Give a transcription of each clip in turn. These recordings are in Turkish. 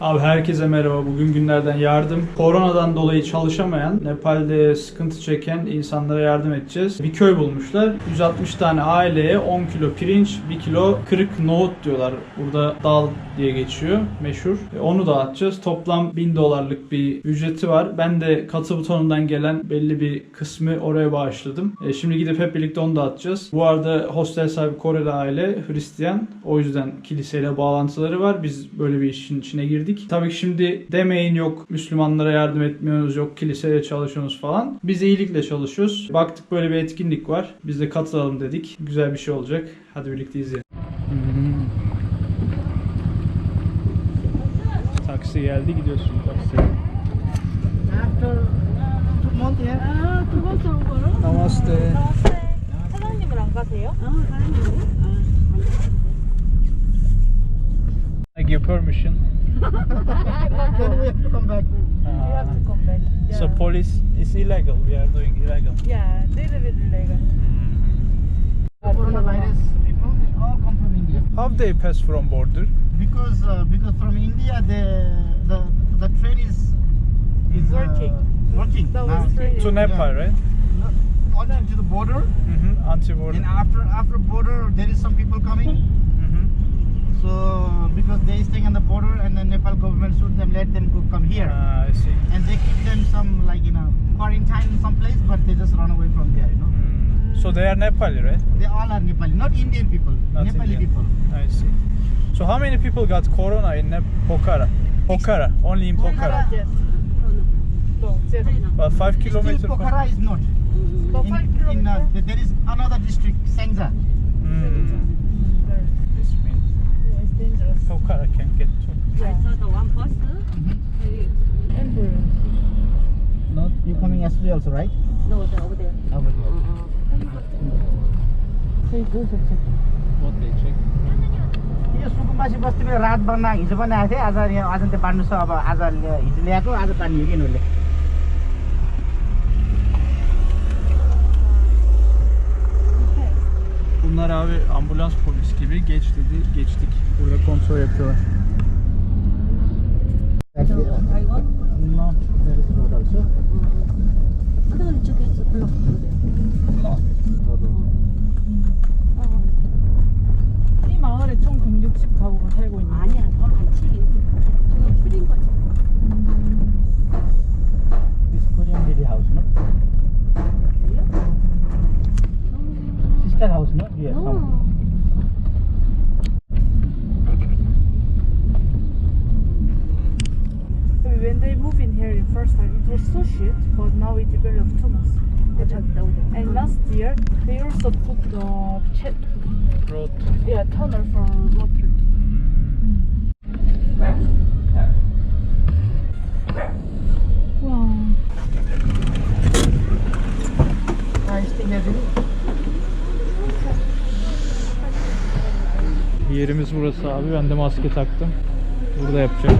Abi herkese merhaba. Bugün günlerden yardım. Koronadan dolayı çalışamayan, Nepal'de sıkıntı çeken insanlara yardım edeceğiz. Bir köy bulmuşlar. 160 tane aileye 10 kilo pirinç, 1 kilo kırık nohut diyorlar. Burada dal diye geçiyor. Meşhur. E, Onu dağıtacağız. Toplam 1000 dolarlık bir ücreti var. Ben de katı butonundan gelen belli bir kısmı oraya bağışladım. E, Şimdi gidip hep birlikte onu dağıtacağız. Bu arada hostel sahibi Koreli aile Hristiyan. O yüzden kiliseyle bağlantıları var. Biz böyle bir işin içine girdik Tabii ki şimdi demeyin yok Müslümanlara yardım etmiyoruz, yok kiliseyle çalışıyorsunuz falan. Biz iyilikle çalışıyoruz. Baktık böyle bir etkinlik var. Biz de katılalım dedik. Güzel bir şey olacak. Hadi birlikte izleyelim. Taksi geldi gidiyorsun taksiye. After two months here. 아, 그것도 온 거로? Namaste. 사장님은 안 가세요? 어, 가는 거. I give permission. Then we have to come back. You have to come back. Yeah. So police is illegal. We are doing illegal. yeah, little bit illegal. Coronavirus people, they all come from India. How they pass from border? Because uh, because from India the the the train is is uh, Working. working. That now. was train. To Nepal, right? Not only to the border. Mm-hmm. Anti border. And after after border there is some people coming. Mm-hmm. So because they staying on the border and the Nepal government should them let them go come here. Ah, I see. and they keep them some like you know quarantine in some place, but they just run away from there. You know, Mm. So they are Nepali, right? they all are Nepali, not Indian people, Not Nepali Indian. people. I see. So how many people got corona in Nep- Pokhara? Pokhara, only in Pokhara. Yes. No, zero. But five kilometers. Pokhara is not. No, In, in, uh, there is another district, it's dangerous. Pokhara can get to. Yeah. I saw the one bus. Ambulance. Not you coming yesterday also, right? No, the over there. Over there. What they check? यो सुकुम्बासी बस्तीमा रात बन्द हिजो पनि आएको थिएँ आज यहाँ आज त्यो बाँड्नु छ अब आज हिजो ल्याएको आज बाँड्ने हो कि यिनीहरूले abi ambulans polis gibi geç dedi geçtik. Burada kontrol yapıyorlar. No, there is no also. I don't check now we developed two months. And last year they also put the chat road. Yeah, tunnel for road trip. Wow. Yerimiz burası abi. Ben de maske taktım. Burada yapacağım.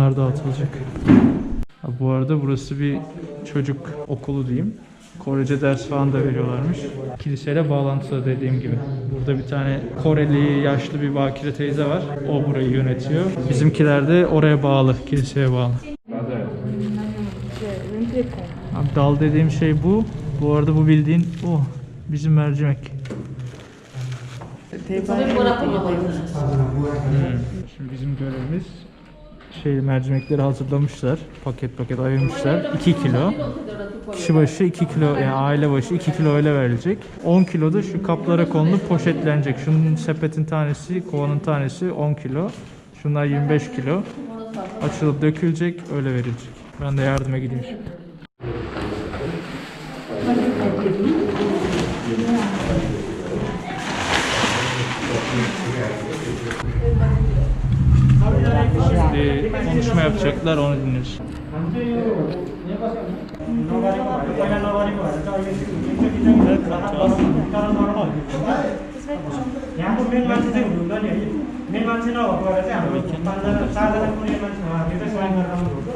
Bunlar dağıtılacak. Ha, bu arada burası bir çocuk okulu diyeyim. Korece ders falan da veriyorlarmış. Kiliseyle bağlantılı dediğim gibi. Burada bir tane Koreli yaşlı bir bakire teyze var. O burayı yönetiyor. Bizimkiler de oraya bağlı, kiliseye bağlı. Abi dal dediğim şey bu. Bu arada bu bildiğin o. Bizim mercimek. Şimdi bizim görevimiz şey mercimekleri hazırlamışlar. Paket paket ayırmışlar. 2 kilo. Kişi başı 2 kilo yani aile başı 2 kilo öyle verilecek. 10 kilo da şu kaplara konulup poşetlenecek. Şunun sepetin tanesi, kovanın tanesi 10 kilo. Şunlar 25 kilo. Açılıp dökülecek, öyle verilecek. Ben de yardıma gideyim şimdi. Şimdi konuşma yapacaklar, onu dinliyoruz. यहाँको main मान्छे चाहिँ हुनुहुन्न नि है मेन मान्छे नभएको भएर चाहिँ हाम्रो पाँचजना चारजना कुनै मान्छे उहाँहरूले चाहिँ सहयोग गरेर आउनुभएको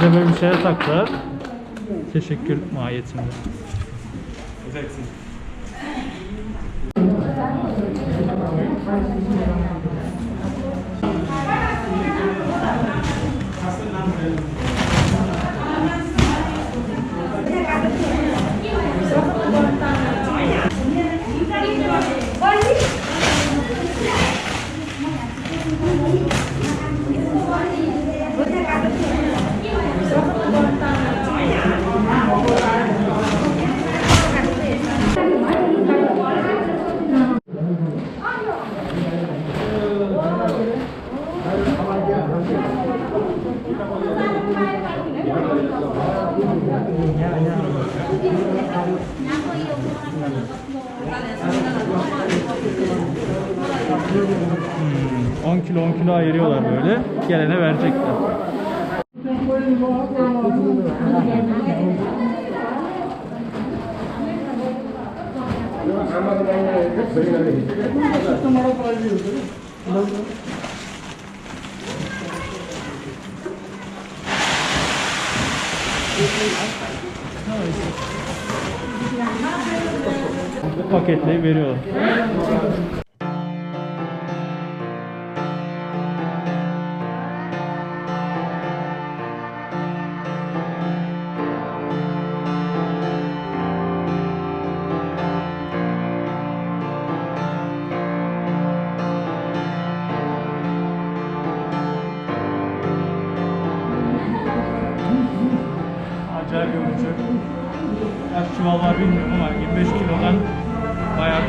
Bize böyle bir şeyler taktılar. Teşekkür mahiyetinde. Hmm, 10 kilo 10 kilo ayırıyorlar böyle. Gelene verecekler. Paketleyip veriyorlar.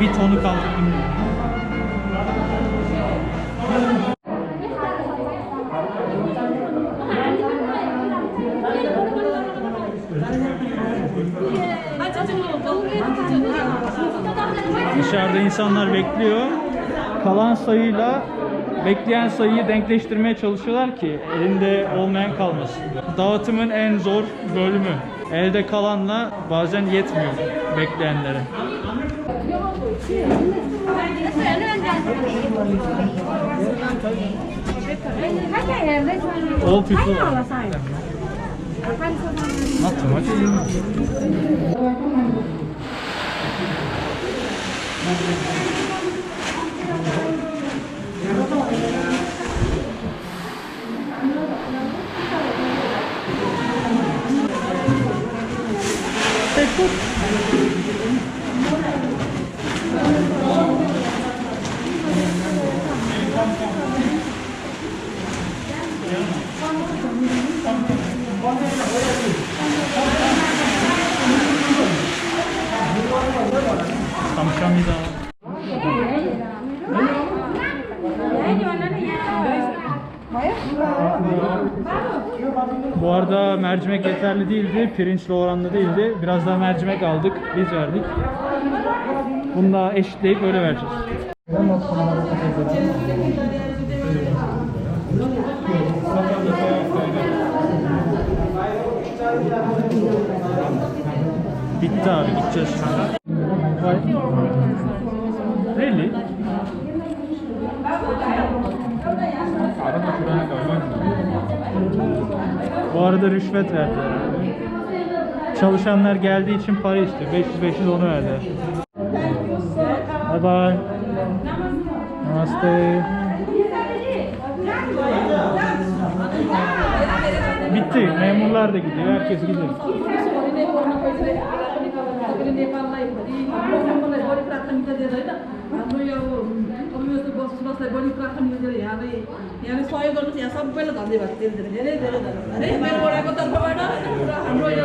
Bir tonu kaldırdım. Dışarıda insanlar bekliyor. Kalan sayıyla bekleyen sayıyı denkleştirmeye çalışıyorlar ki elinde olmayan kalmasın. Dağıtımın en zor bölümü. Elde kalanla bazen yetmiyor bekleyenlere. All people. Not too much. 감사합니다. Bu arada mercimek yeterli değildi. Pirinçle oranlı değildi. Biraz daha mercimek aldık. Biz verdik. Bunu da eşitleyip öyle vereceğiz. Bitti abi gideceğiz. Really? Bu arada rüşvet verdiler. Çalışanlar geldiği için para istiyor. 500-500 onu verdiler. Da gidiyor. Herkes gidiyor. नेपाललाई नेपाललाई बढी प्राथमिकता दिएर होइन हाम्रो यो बसोबासलाई बढी प्राथमिकता दिएर यहाँलाई यहाँले सहयोग गर्नुहोस् यहाँ सबैलाई धन्यवाद धेरै धेरै धन्यवाद मेरो वडाको तर्फबाट हाम्रो यू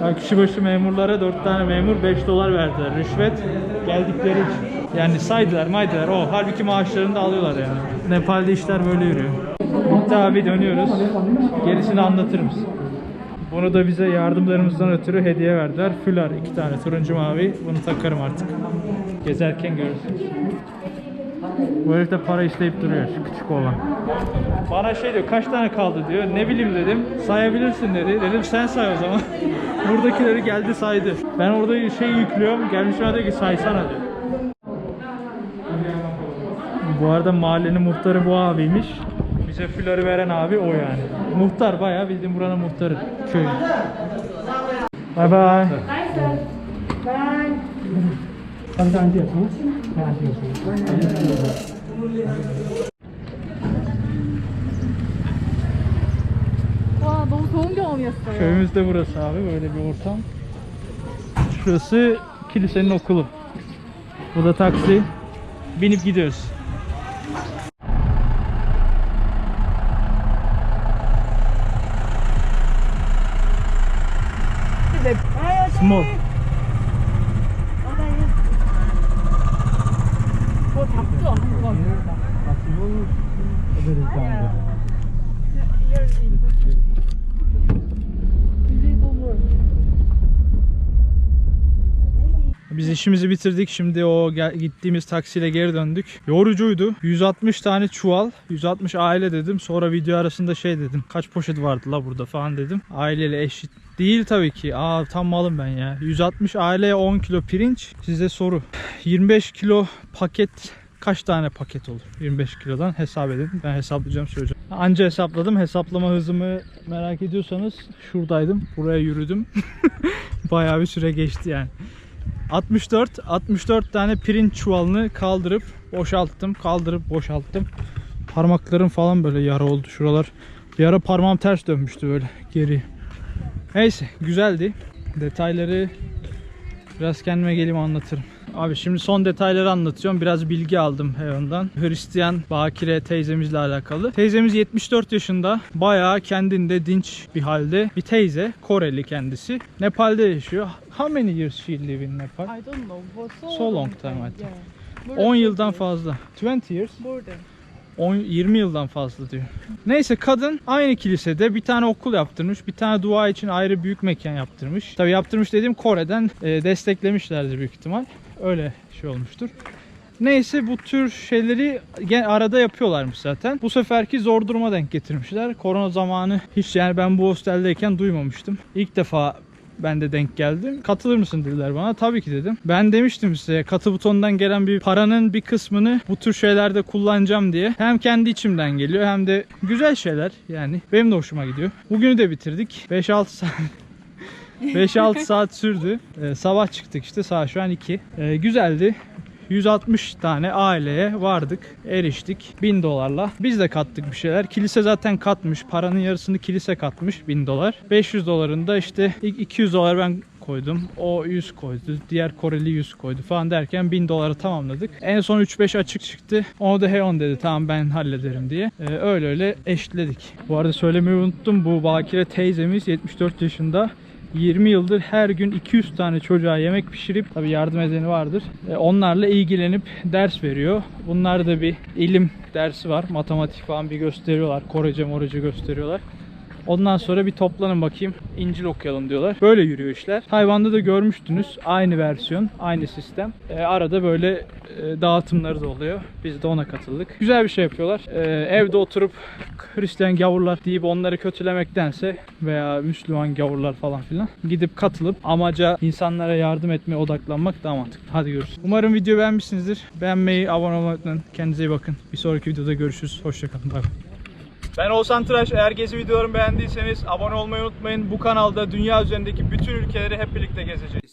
Ya kişi başı memurlara 4 tane memur 5 dolar verdiler rüşvet geldikleri için. Yani saydılar maydılar o halbuki maaşlarını da alıyorlar yani. Nepal'de işler böyle yürüyor. Bitti abi dönüyoruz. Gerisini anlatırım. Bunu da bize yardımlarımızdan ötürü hediye verdiler. Fular iki tane turuncu mavi. Bunu takarım artık. Gezerken görürsünüz. Bu herif de para isteyip duruyor şu küçük olan. Bana şey diyor kaç tane kaldı diyor. Ne bileyim dedim. Sayabilirsin dedi. Dedim sen say o zaman. Buradakileri geldi saydı. Ben orada şey yüklüyorum. Gelmiş bana diyor ki saysana diyor. Bu arada mahallenin muhtarı bu abiymiş. Bize fuları veren abi o yani. Muhtar bayağı bildiğin buranın muhtarı. Köy. Bye bye. 와너 ben garanti yapıyorsunuz. Garanti yapıyorsunuz. Köyümüz de burası abi. Böyle bir ortam. Şurası kilisenin okulu. Bu da taksi. Binip gidiyoruz. Small. Biz işimizi bitirdik. Şimdi o gittiğimiz taksiyle geri döndük. Yorucuydu. 160 tane çuval, 160 aile dedim. Sonra video arasında şey dedim. Kaç poşet vardı la burada falan dedim. Aileyle eşit değil tabii ki. Aa tam malım ben ya. 160 aileye 10 kilo pirinç. Size soru. 25 kilo paket kaç tane paket olur? 25 kilodan hesap edin. Ben hesaplayacağım söyleyeceğim. Anca hesapladım. Hesaplama hızımı merak ediyorsanız şuradaydım. Buraya yürüdüm. Bayağı bir süre geçti yani. 64 64 tane pirinç çuvalını kaldırıp boşalttım. Kaldırıp boşalttım. Parmaklarım falan böyle yara oldu şuralar. Bir ara parmağım ters dönmüştü böyle geri. Neyse güzeldi. Detayları biraz kendime geleyim anlatırım. Abi şimdi son detayları anlatıyorum. Biraz bilgi aldım Heon'dan. Hristiyan Bakire teyzemizle alakalı. Teyzemiz 74 yaşında. Bayağı kendinde dinç bir halde. Bir teyze. Koreli kendisi. Nepal'de yaşıyor. How many years she live in Nepal? I don't know. but so, So long time, I think. Yeah. More than 10 20 yıldan fazla. 20 years. 10, 20 yıldan fazla diyor. Neyse kadın aynı kilisede bir tane okul yaptırmış. Bir tane dua için ayrı büyük mekan yaptırmış. Tabi yaptırmış dediğim Kore'den e, desteklemişlerdir büyük ihtimal. Öyle şey olmuştur. Neyse bu tür şeyleri arada yapıyorlarmış zaten. Bu seferki zor duruma denk getirmişler. Korona zamanı hiç yani ben bu hosteldeyken duymamıştım. İlk defa ben de denk geldim. Katılır mısın dediler bana. Tabii ki dedim. Ben demiştim size katı butonundan gelen bir paranın bir kısmını bu tür şeylerde kullanacağım diye. Hem kendi içimden geliyor hem de güzel şeyler yani. Benim de hoşuma gidiyor. Bugünü de bitirdik. 5-6 saat 5-6 saat sürdü. Ee, sabah çıktık işte saat şu an 2. Ee, güzeldi. 160 tane aileye vardık, eriştik 1000 dolarla. Biz de kattık bir şeyler. Kilise zaten katmış. Paranın yarısını kilise katmış 1000 dolar. 500 dolarında işte ilk 200 dolar ben koydum. O 100 koydu. Diğer Koreli 100 koydu falan derken 1000 doları tamamladık. En son 3-5 açık çıktı. Onu da Heon dedi tamam ben hallederim diye. Ee, öyle öyle eşitledik. Bu arada söylemeyi unuttum. Bu Bakire teyzemiz 74 yaşında. 20 yıldır her gün 200 tane çocuğa yemek pişirip tabi yardım edeni vardır. E, onlarla ilgilenip ders veriyor. Bunlar da bir ilim dersi var. Matematik falan bir gösteriyorlar. Korece morece gösteriyorlar. Ondan sonra bir toplanın bakayım İncil okuyalım diyorlar. Böyle yürüyor işler. Tayvan'da da görmüştünüz. Aynı versiyon, aynı sistem. E, arada böyle e, dağıtımları da oluyor. Biz de ona katıldık. Güzel bir şey yapıyorlar. E, evde oturup Hristiyan gavurlar deyip onları kötülemektense veya Müslüman gavurlar falan filan gidip katılıp amaca insanlara yardım etmeye odaklanmak daha mantıklı. Hadi görüşürüz. Umarım video beğenmişsinizdir. Beğenmeyi, abone olmayı unutmayın. Kendinize iyi bakın. Bir sonraki videoda görüşürüz. Hoşçakalın. Bay bay. Ben Oğuzhan Tıraş. Eğer gezi videolarımı beğendiyseniz abone olmayı unutmayın. Bu kanalda dünya üzerindeki bütün ülkeleri hep birlikte gezeceğiz.